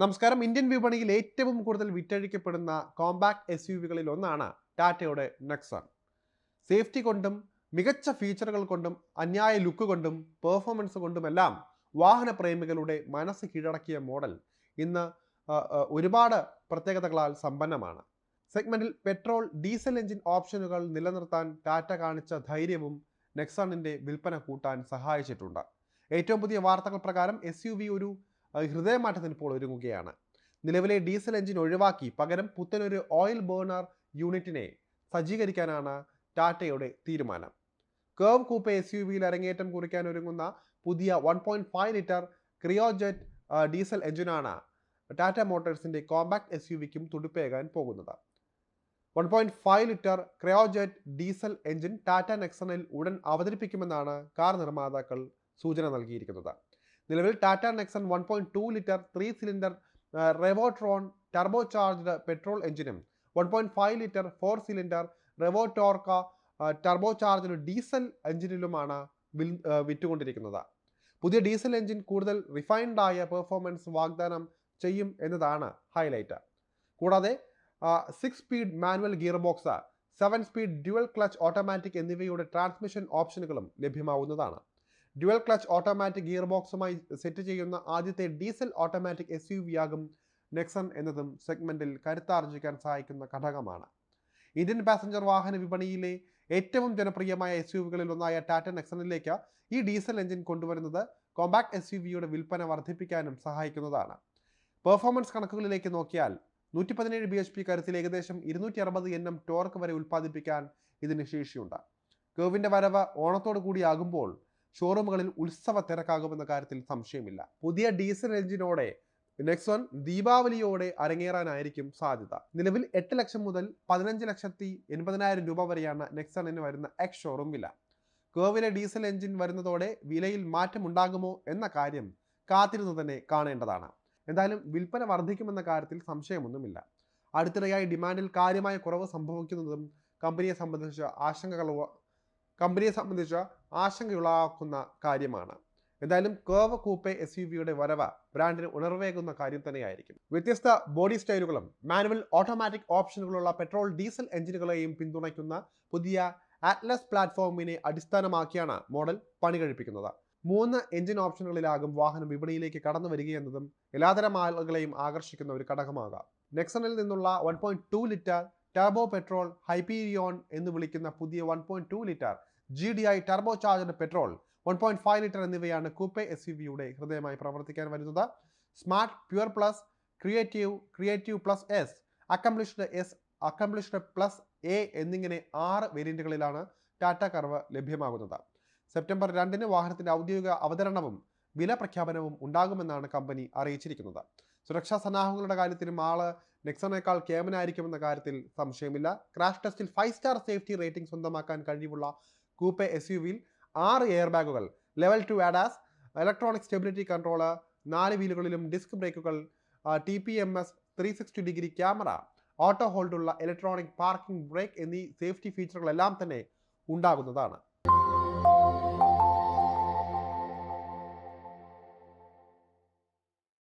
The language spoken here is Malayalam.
നമസ്കാരം. ഇന്ത്യൻ വിപണിയിൽ ഏറ്റവും കൂടുതൽ വിറ്റഴിക്കപ്പെടുന്ന കോമ്പാക്ട് എസ് യു വികളിൽ ഒന്നാണ് ടാറ്റയുടെ നെക്സൺ സേഫ്റ്റി കൊണ്ടും മികച്ച ഫീച്ചറുകൾ കൊണ്ടും അന്യായ ലുക്ക് കൊണ്ടും പെർഫോമൻസ് കൊണ്ടുമെല്ലാം വാഹന പ്രേമികളുടെ മനസ്സ് കീഴടക്കിയ മോഡൽ ഇന്ന് ഒരുപാട് പ്രത്യേകതകളാൽ സമ്പന്നമാണ്. സെഗ്മെന്റിൽ പെട്രോൾ ഡീസൽ എഞ്ചിൻ ഓപ്ഷനുകൾ നിലനിർത്താൻ ടാറ്റ കാണിച്ച ധൈര്യവും നെക്സണിന്റെ വിൽപ്പന കൂട്ടാൻ സഹായിച്ചിട്ടുണ്ട്. ഏറ്റവും പുതിയ വാർത്തകൾ പ്രകാരം എസ് ഒരു ഹൃദയമാറ്റത്തിന് ഇപ്പോൾ ഒരുങ്ങുകയാണ്. നിലവിലെ ഡീസൽ എഞ്ചിൻ ഒഴിവാക്കി പകരം പുത്തനൊരു ഓയിൽ ബേണർ യൂണിറ്റിനെ സജ്ജീകരിക്കാനാണ് ടാറ്റയുടെ തീരുമാനം. കേവ് കൂപ്പ എസ് യു വിയിൽ അരങ്ങേറ്റം കുറിക്കാൻ ഒരുങ്ങുന്ന പുതിയ one point five litre Kryojet diesel എഞ്ചിനാണ് ടാറ്റ മോട്ടോഴ്സിന്റെ കോമ്പാക്ട് എസ് യു വിക്കും തുടിപ്പേകാൻ പോകുന്നത്. One point five litre Kryojet diesel engine Tata നെക്സണിൽ ഉടൻ അവതരിപ്പിക്കുമെന്നാണ് കാർ നിർമ്മാതാക്കൾ സൂചന നൽകിയിരിക്കുന്നത്. നിലവിൽ Tata Nexon one point two litre three cylinder Revotron turbo charged petrol എഞ്ചിനും one point five litre four cylinder Revotorq turbo charged diesel എഞ്ചിനിലുമാണ് വിൽ വിറ്റുകൊണ്ടിരിക്കുന്നത്. പുതിയ ഡീസൽ എഞ്ചിൻ കൂടുതൽ റിഫൈൻഡ് ആയ പെർഫോമൻസ് വാഗ്ദാനം ചെയ്യും എന്നതാണ് ഹൈലൈറ്റ്. കൂടാതെ six speed manual gear box seven speed dual clutch automatic എന്നിവയുടെ ട്രാൻസ്മിഷൻ ഓപ്ഷനുകളും ലഭ്യമാവുന്നതാണ്. ഡ്യുവൽ ക്ലച്ച് ഓട്ടോമാറ്റിക് ഗിയർ ബോക്സുമായി സെറ്റ് ചെയ്യുന്ന ആദ്യത്തെ diesel automatic S U V ആകും നെക്സൺ എന്നതും സെഗ്മെന്റിൽ കരുത്താർജിക്കാൻ സഹായിക്കുന്ന ഘടകമാണ്. ഇന്ത്യൻ പാസഞ്ചർ വാഹന വിപണിയിലെ ഏറ്റവും ജനപ്രിയമായ എസ് യു വികളിൽ ഒന്നായ ടാറ്റ നെക്സണിലേക്ക് ഈ ഡീസൽ എഞ്ചിൻ കൊണ്ടുവരുന്നത് കോമ്പാക്ട് എസ് യു വിയുടെ വിൽപ്പന വർദ്ധിപ്പിക്കാനും സഹായിക്കുന്നതാണ്. പെർഫോമൻസ് കണക്കുകളിലേക്ക് നോക്കിയാൽ നൂറ്റി പതിനേഴ് ബി എച്ച് പി കരുത്തിൽ ഏകദേശം ഇരുന്നൂറ്റി അറുപത് എൻ എം ടോർക്ക് വരെ ഉൽപ്പാദിപ്പിക്കാൻ ഇതിന് ശേഷിയുണ്ട്. കേവിന്റെ വരവ് ഓണത്തോടു കൂടിയാകുമ്പോൾ ഷോറൂമുകളിൽ ഉത്സവ തിരക്കാകുമെന്ന കാര്യത്തിൽ സംശയമില്ല. പുതിയ ഡീസൽ എഞ്ചിനോടെ നെക്സോൺ ദീപാവലിയോടെ അരങ്ങേറാനായിരിക്കും സാധ്യത. നിലവിൽ എട്ട് ലക്ഷം മുതൽ പതിനഞ്ച് ലക്ഷത്തി എൺപതിനായിരം രൂപ വരെയാണ് നെക്സോണിന് വരുന്ന എക്സ് ഷോറൂം വില. കേവിലെ ഡീസൽ എഞ്ചിൻ വരുന്നതോടെ വിലയിൽ മാറ്റമുണ്ടാകുമോ എന്ന കാര്യം കാത്തിരുന്ന് തന്നെ കാണേണ്ടതാണ്. എന്തായാലും വിൽപ്പന വർദ്ധിക്കുമെന്ന കാര്യത്തിൽ സംശയമൊന്നുമില്ല. അടുത്തിടെയായി ഡിമാൻഡിൽ കാര്യമായ കുറവ് സംഭവിക്കുന്നതും കമ്പനിയെ സംബന്ധിച്ച് ആശങ്കകൾ കമ്പനിയെ സംബന്ധിച്ച് ആശങ്കയുളവാക്കുന്ന കാര്യമാണ്. എന്തായാലും കേവ് കൂപ്പെ എസ് യു വിയുടെ വരവ് ബ്രാൻഡിന് ഉണർവേകുന്ന കാര്യം തന്നെയായിരിക്കും. വ്യത്യസ്ത ബോഡി സ്റ്റൈലുകളും മാനുവൽ ഓട്ടോമാറ്റിക് ഓപ്ഷനുകളുള്ള പെട്രോൾ ഡീസൽ എഞ്ചിനുകളെയും പിന്തുണയ്ക്കുന്ന പുതിയ ആറ്റ്ലസ് പ്ലാറ്റ്ഫോമിനെ അടിസ്ഥാനമാക്കിയാണ് മോഡൽ പണി കഴിപ്പിക്കുന്നത്. മൂന്ന് എഞ്ചിൻ ഓപ്ഷനുകളിലാകും വാഹനം വിപണിയിലേക്ക് കടന്നു വരികയെന്നതും എല്ലാതരം ആളുകളെയും ആകർഷിക്കുന്ന ഒരു ഘടകമാകാം. നെക്സണിൽ നിന്നുള്ള one litre turbo petrol Hyperion എന്ന് വിളിക്കുന്ന പുതിയ one litre G D I turbo charged petrol one point five litre എന്നിവയാണ് കൂപ്പെ എസ് യു വിയുടെ ഹൃദയമായി പ്രവർത്തിക്കാൻ വരുന്നത്. Smart pure plus creative creative plus S accomplished S accomplished plus A എന്നിങ്ങനെ ആറ് വേരിയന്റുകളിലാണ് ടാറ്റ കർവ് ലഭ്യമാകുന്നത്. സെപ്റ്റംബർ രണ്ടിന് വാഹനത്തിന്റെ ഔദ്യോഗിക അവതരണവും വില പ്രഖ്യാപനവും ഉണ്ടാകുമെന്നാണ് കമ്പനി അറിയിച്ചിരിക്കുന്നത്. സുരക്ഷാ സന്നാഹങ്ങളുടെ കാര്യത്തിലും ആൾ നെക്സണേക്കാൾ കേമനായിരിക്കുമെന്ന കാര്യത്തിൽ സംശയമില്ല. ക്രാഷ് ടെസ്റ്റിൽ ഫൈവ് സ്റ്റാർ സേഫ്റ്റി റേറ്റിംഗ് സ്വന്തമാക്കാൻ കഴിവുള്ള കൂപ്പെ എസ് യു വിയിൽ ആറ് എയർ ബാഗുകൾ. Level two ADAS electronic stability controller നാല് വീലുകളിലും disc ബ്രേക്കുകൾ T P M S three sixty degree camera auto ഹോൾഡുള്ള electronic parking brake എന്നീ സേഫ്റ്റി ഫീച്ചറുകളെല്ലാം തന്നെ ഉണ്ടാകുന്നതാണ്.